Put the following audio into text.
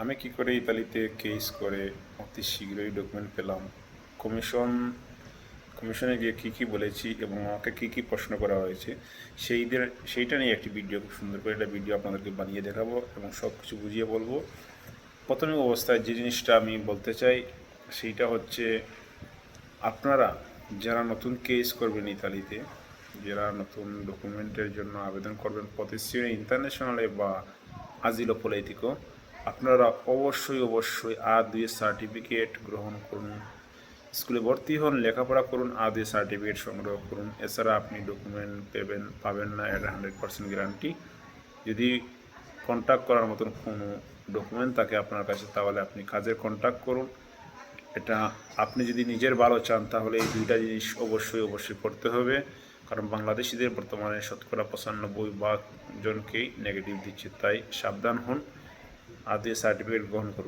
আমি কি করে ইতালিতে কেস করে অতি শীঘ্রই ডকুমেন্ট পেলাম? কমিশন কমিশনে গিয়ে কী কী বলেছি এবং আমাকে কী কী প্রশ্ন করা হয়েছে, সেইদের, সেইটা নিয়ে একটি ভিডিও খুব সুন্দর করে একটা ভিডিও আপনাদেরকে বানিয়ে দেখাবো এবং সব কিছু বুঝিয়ে বলব। প্রথমে অবস্থায় যে জিনিসটা আমি বলতে চাই, সেইটা হচ্ছে আপনারা যারা নতুন কেস করবেন ইতালিতে, যারা নতুন ডকুমেন্টের জন্য আবেদন করবেন প্রতিশ্রী ইন্টারন্যাশনালে বা আজিলো পলিটিকো আপনারা অবশ্যই অবশ্যই আ দুই সার্টিফিকেট গ্রহণ করুন। স্কুলে ভর্তি হন, লেখাপড়া করুন আ দুই সার্টিফিকেট সংগ্রহ করুন। এছাড়া আপনি ডকুমেন্ট পেবেন, পাবেন না এটা হান্ড্রেড পার্সেন্ট গ্যারান্টি যদি কন্ট্যাক্ট করার মতন কোনো ডকুমেন্ট থাকে আপনার কাছে, তাহলে আপনি কাজের কন্ট্যাক্ট করুন। এটা আপনি যদি নিজের ভালো চান, তাহলে এই দুইটা জিনিস অবশ্যই অবশ্যই করতে হবে। কারণ বাংলাদেশিদের বর্তমানে শতকরা পঁচানব্বই ভাগ জনকেই নেগেটিভ দিচ্ছে, তাই সাবধান হন। আদি সার্টিফিকেট গ্রহণ করুন